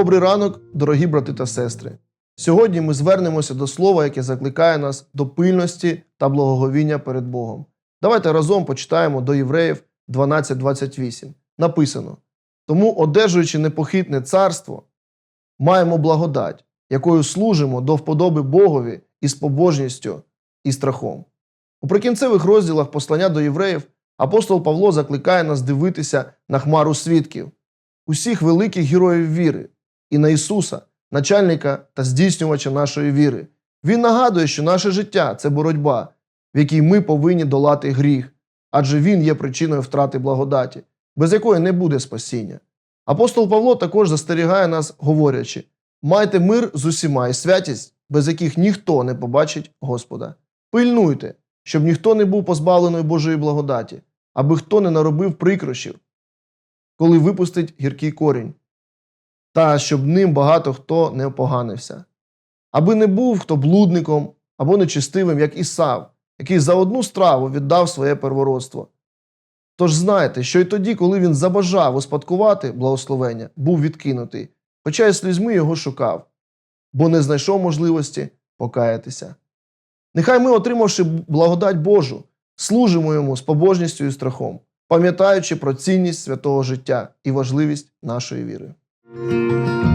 Добрий ранок, дорогі брати та сестри. Сьогодні ми звернемося до слова, яке закликає нас до пильності та благоговіння перед Богом. Давайте разом почитаємо до Євреїв 12.28. Написано: Тому, одержуючи непохитне царство, маємо благодать, якою служимо до вподоби Богові із побожністю і страхом. У прикінцевих розділах послання до євреїв апостол Павло закликає нас дивитися на хмару свідків, усіх великих героїв віри, і на Ісуса, начальника та здійснювача нашої віри. Він нагадує, що наше життя це боротьба, в якій ми повинні долати гріх, адже Він є причиною втрати благодаті, без якої не буде спасіння. Апостол Павло також застерігає нас, говорячи: майте мир з усіма і святість, без яких ніхто не побачить Господа. Пильнуйте, щоб ніхто не був позбавлений Божої благодаті, аби хто не наробив прикрощів, коли випустить гіркий корінь, та щоб ним багато хто не опоганився, аби не був хто блудником або нечистивим, як Ісав, який за одну страву віддав своє первородство. Тож знайте, що й тоді, коли він забажав успадкувати благословення, був відкинутий, хоча й слізьми його шукав, бо не знайшов можливості покаятися. Нехай ми, отримавши благодать Божу, служимо йому з побожністю і страхом, пам'ятаючи про цінність святого життя і важливість нашої віри. Música